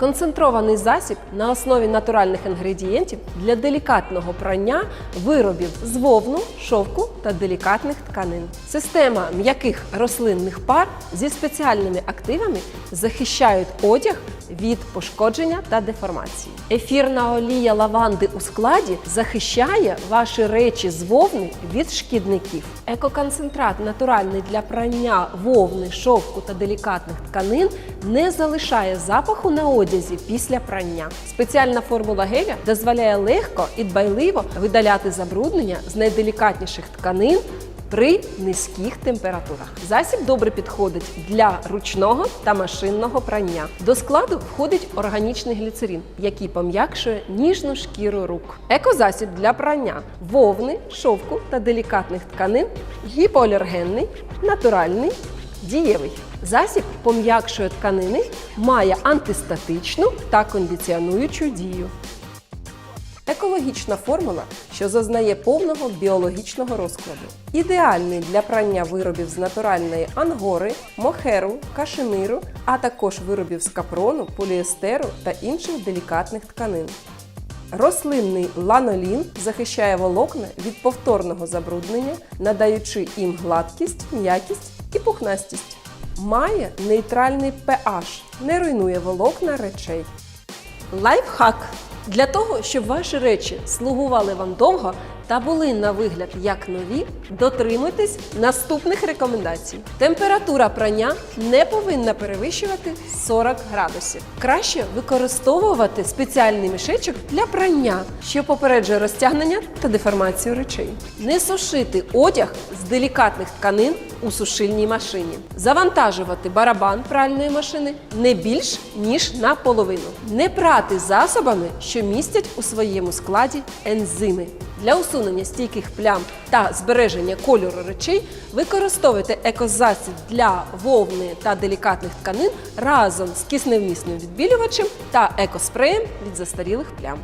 концентрований засіб на основі натуральних інгредієнтів для делікатного прання виробів з вовну, шовку та делікатних тканин. Система м'яких рослинних пар зі спеціальними активами захищають одяг від пошкодження та деформації. Ефірна олія лаванди у складі захищає ваші речі з вовни від шкідників. Екоконцентрат натуральний для прання вовни, шовку та делікатних тканин не залишає запаху на одязі після прання. Спеціальна формула геля дозволяє легко і дбайливо видаляти забруднення з найделікатніших тканин при низьких температурах. Засіб добре підходить для ручного та машинного прання. До складу входить органічний гліцерин, який пом'якшує ніжну шкіру рук. Екозасіб для прання вовни, шовку та делікатних тканин гіпоалергенний, натуральний. Дієвий засіб пом'якшує тканини, має антистатичну та кондиціонуючу дію. Екологічна формула, що зазнає повного біологічного розкладу. Ідеальний для прання виробів з натуральної ангори, мохеру, кашемиру, а також виробів з капрону, поліестеру та інших делікатних тканин. Рослинний ланолін захищає волокна від повторного забруднення, надаючи їм гладкість, м'якість і пухнастість. Має нейтральний pH, не руйнує волокна речей. Лайфхак! Для того, щоб ваші речі слугували вам довго та були на вигляд як нові, дотримуйтесь наступних рекомендацій. Температура прання не повинна перевищувати 40 градусів. Краще використовувати спеціальний мішечок для прання, що попереджує розтягнення та деформацію речей. Не сушити одяг з делікатних тканин у сушильній машині. Завантажувати барабан пральної машини не більш ніж наполовину. Не прати засобами, що містять у своєму складі ензими. Для усунення стійких плям та збереження кольору речей використовуйте екозасіб для вовни та делікатних тканин разом з кисневмісним відбілювачем та екоспреєм від застарілих плям.